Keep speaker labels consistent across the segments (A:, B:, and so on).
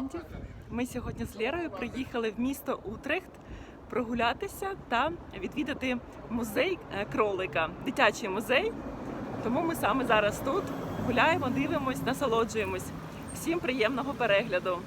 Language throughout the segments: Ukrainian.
A: Нідерландів. Ми сьогодні з Лєрою приїхали в місто Утрехт прогулятися та відвідати музей е, кролика, дитячий музей. Тому ми саме зараз тут гуляємо, дивимось, насолоджуємось. Всім приємного перегляду.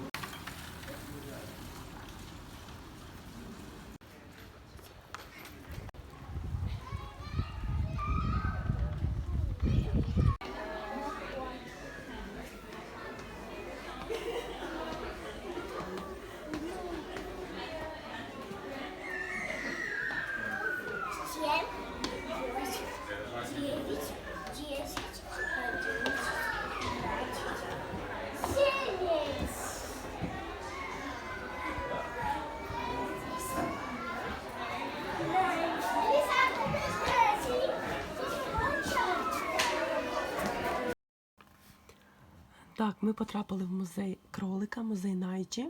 A: Так, ми потрапили в музей кролика, музей Найджі.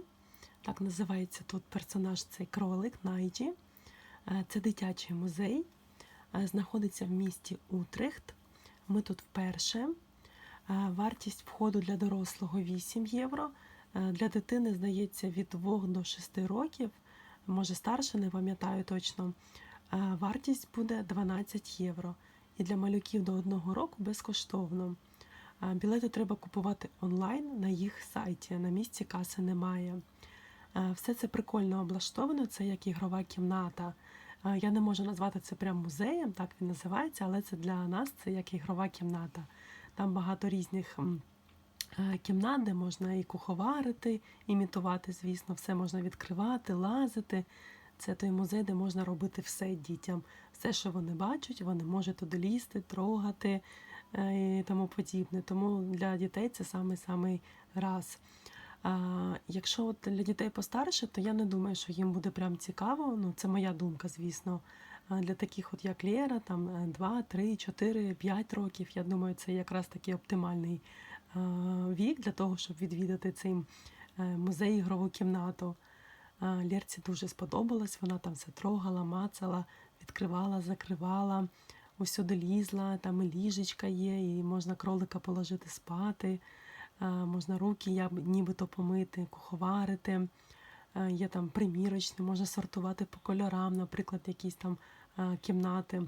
A: Так називається тут персонаж цей кролик Найджі. Е, Це дитячий музей, е, знаходиться в місті Утрехт. Ми тут вперше. Е, Вартість входу для дорослого 8 євро. Для дитини, здається, від 2 до 6 років, може старше, не пам'ятаю точно. Вартість буде 12 євро. І для малюків до 1 року безкоштовно. Білети треба купувати онлайн на їх сайті. На місці каси немає. Е, Все це прикольно облаштовано, це як ігрова кімната. Е, Я не можу назвати це прям музеєм, так він називається, але це для нас це як ігрова кімната. Там багато різних е, кімнат, де можна і куховарити, імітувати, звісно, все можна відкривати, лазити. Це той музей, де можна робити все дітям. Все, що вони бачать, вони можуть туди лізти, трогати і тому подібне. Тому для дітей це самий самий раз. Якщо для дітей постарше, то я не думаю, що їм буде прям цікаво. Ну, це моя думка, звісно. Для таких, от як Лєра, там 2, 3, 4, 5 років, я думаю, це якраз такий оптимальний вік для того, щоб відвідати цей е, музей ігрову кімнату. Лєрці дуже сподобалось, вона там все трогала, мацала, відкривала, закривала, усюди лізла, там і ліжечка є, і можна кролика положити спати. Можна руки я нібито помити, куховарити. Е, Є там примірочні, можна сортувати по кольорам, наприклад, якісь там е, кімнати.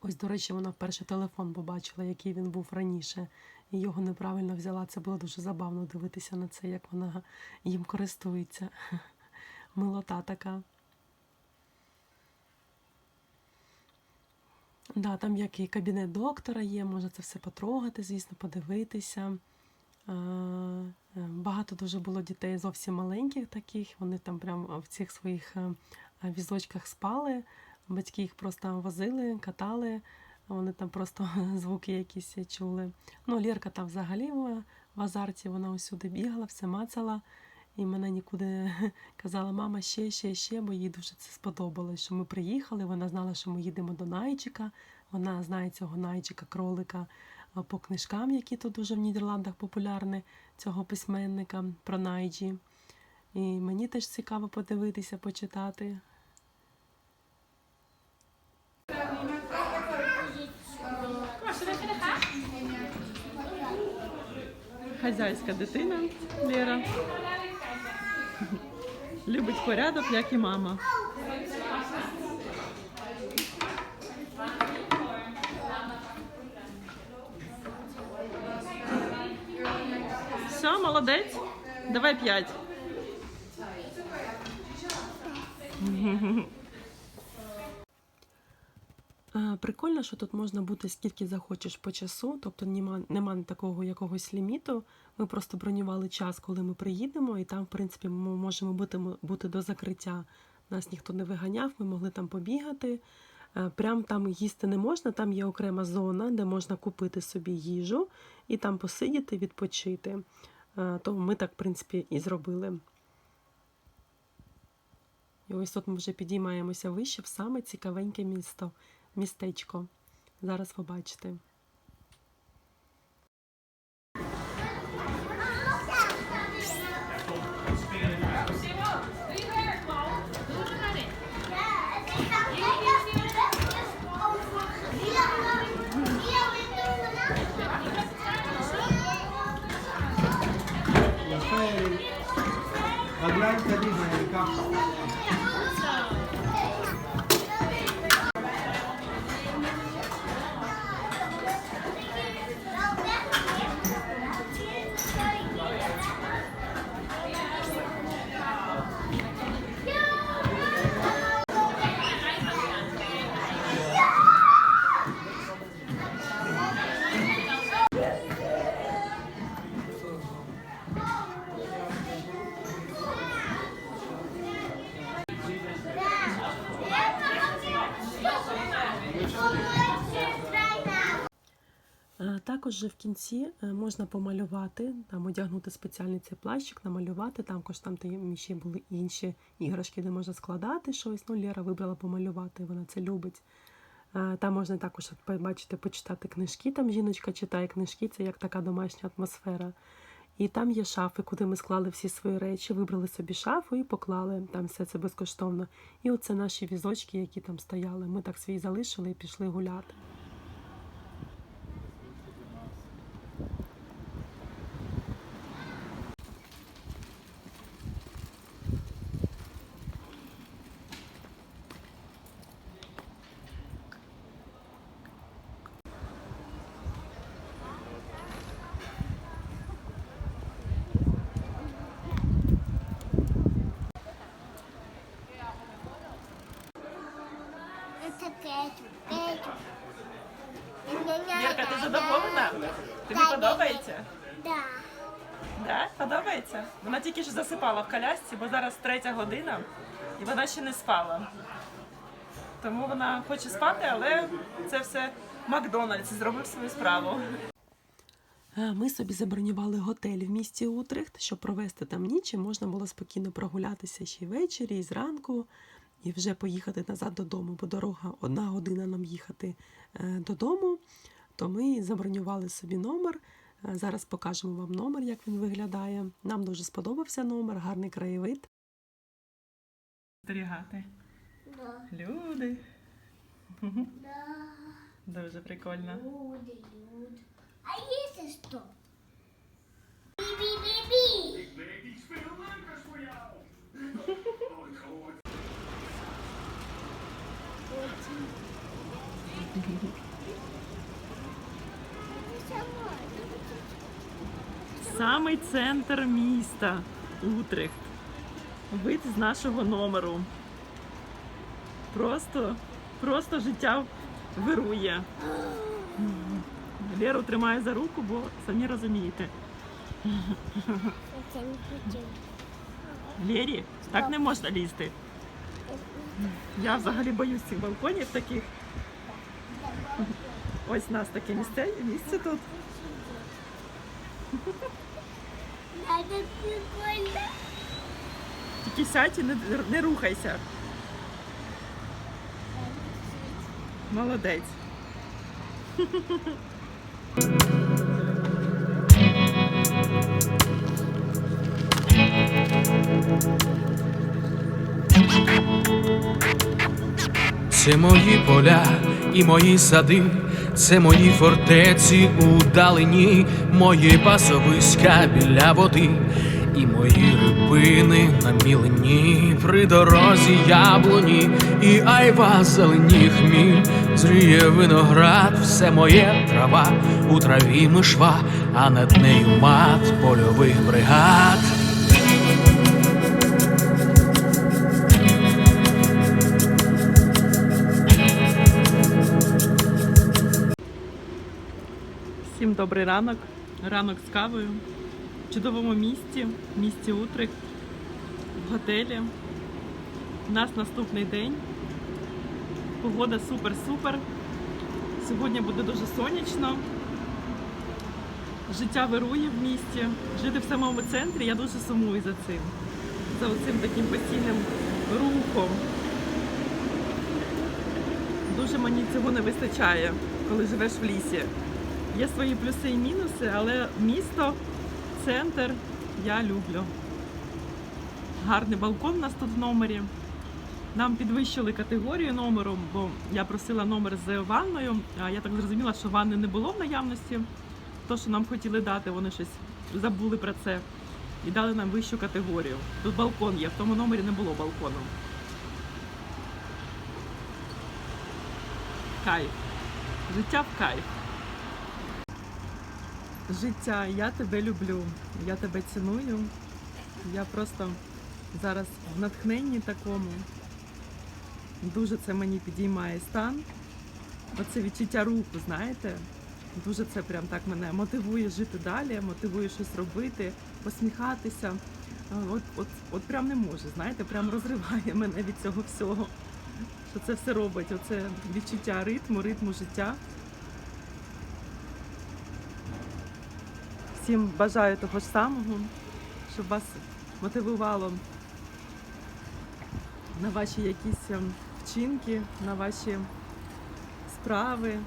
A: Ось, до речі, вона вперше телефон побачила, який він був раніше, і його неправильно взяла. Це було дуже забавно дивитися на це, як вона їм користується. Милота така. Да, там як і кабінет доктора є, можна це все потрогати, звісно, подивитися. Е, Багато дуже було дітей зовсім маленьких таких. Вони там прям в цих своїх е, е, візочках спали. Батьки їх просто возили, катали, вони там просто звуки якісь чули. Ну, Лєрка там взагалі в азарті, вона усюди бігала, все мацала. І мене нікуди казала, мама, ще, ще, ще, бо їй дуже це сподобалось, що ми приїхали. Вона знала, що ми їдемо до Найчика. Вона знає цього Найчика, кролика по книжкам, які тут дуже в Нідерландах популярні, цього письменника про Найджі. І мені теж цікаво подивитися, почитати. Хазяйська дитина Лера. Любить порядок, як і мама. Все, молодець. Давай п'ять. Е, Прикольно, що тут можна бути скільки захочеш по часу, тобто нема, нема такого якогось ліміту. Ми просто бронювали час, коли ми приїдемо, і там, в принципі, ми можемо бути, бути до закриття. Нас ніхто не виганяв, ми могли там побігати. Е, Прям там їсти не можна, там є окрема зона, де можна купити собі їжу і там посидіти, відпочити. Е, То ми так, в принципі, і зробили. І ось тут ми вже підіймаємося вище в саме цікавеньке місто, містечко. Зараз побачите.
B: Salut, Monica.
A: Е, Також в кінці е, можна помалювати, там одягнути спеціальний цей плащик, намалювати. Також там там ще були інші іграшки, де можна складати щось. Ну, Лера вибрала помалювати, вона це любить. Е, Там можна також от побачити, почитати книжки. Там жіночка читає книжки, це як така домашня атмосфера. І там є шафи, куди ми склали всі свої речі, вибрали собі шафу і поклали. Там все це безкоштовно. І оце наші візочки, які там стояли. Ми так свій залишили і пішли гуляти.
C: Подобається? Вона тільки що засипала в колясці, бо зараз третя година і вона ще не спала. Тому вона хоче спати, але це все Макдональдс зробив свою справу.
A: Ми собі забронювали готель в місті Утрехт, щоб провести там ніч, і можна було спокійно прогулятися ще й ввечері, і зранку, і вже поїхати назад додому, бо дорога одна година нам їхати е, додому. То ми забронювали собі номер. Зараз покажемо вам номер, як він виглядає. Нам дуже сподобався номер, гарний краєвид.
C: Зберігати.
D: Да.
C: Люди.
D: Да.
C: Дуже прикольно.
D: Люди, люди. А если что? Би-би-би-би.
C: Самий центр міста Утрехт. Вид з нашого номеру. Просто, просто життя вирує. Леру тримаю за руку, бо самі розумієте. Лері, так не можна лізти. Я взагалі боюсь цих балконів таких. Ось у нас таке місце, місце тут.
D: Надо прикольно.
C: Тільки сядь і не, не рухайся. Молодець.
E: Це мої поля і мої сади, це мої фортеці у далині, мої пасовиська біля води, і мої рибини на мілині, при дорозі яблуні, і айва зелені хміль, зріє виноград, все моє трава, у траві мишва, а над нею мат польових бригад.
C: Добрий ранок. Ранок з кавою. В чудовому місті, в місті Утрик, в готелі. У нас наступний день. Погода супер-супер. Сьогодні буде дуже сонячно. Життя вирує в місті. Жити в самому центрі я дуже сумую за цим. За цим таким постійним рухом. Дуже мені цього не вистачає, коли живеш в лісі. Є свої плюси і мінуси, але місто, центр я люблю. Гарний балкон у нас тут в номері. Нам підвищили категорію номеру, бо я просила номер з ванною, я так зрозуміла, що ванни не було в наявності. То, що нам хотіли дати, вони щось забули про це. і дали нам вищу категорію. Тут балкон є, в тому номері не було балкону. Кайф. Життя в кайф. Життя, я тебе люблю, я тебе ціную. Я просто зараз в натхненні такому. Дуже це мені підіймає стан. Оце відчуття руху, знаєте. Дуже це прям так мене мотивує жити далі, мотивує щось робити, посміхатися. От, от, от прям не може, знаєте, прям розриває мене від цього всього. Що це все робить? Оце відчуття ритму, ритму життя. Всім бажаю того ж самого, щоб вас мотивувало на ваші якісь ем, вчинки, на ваші справи,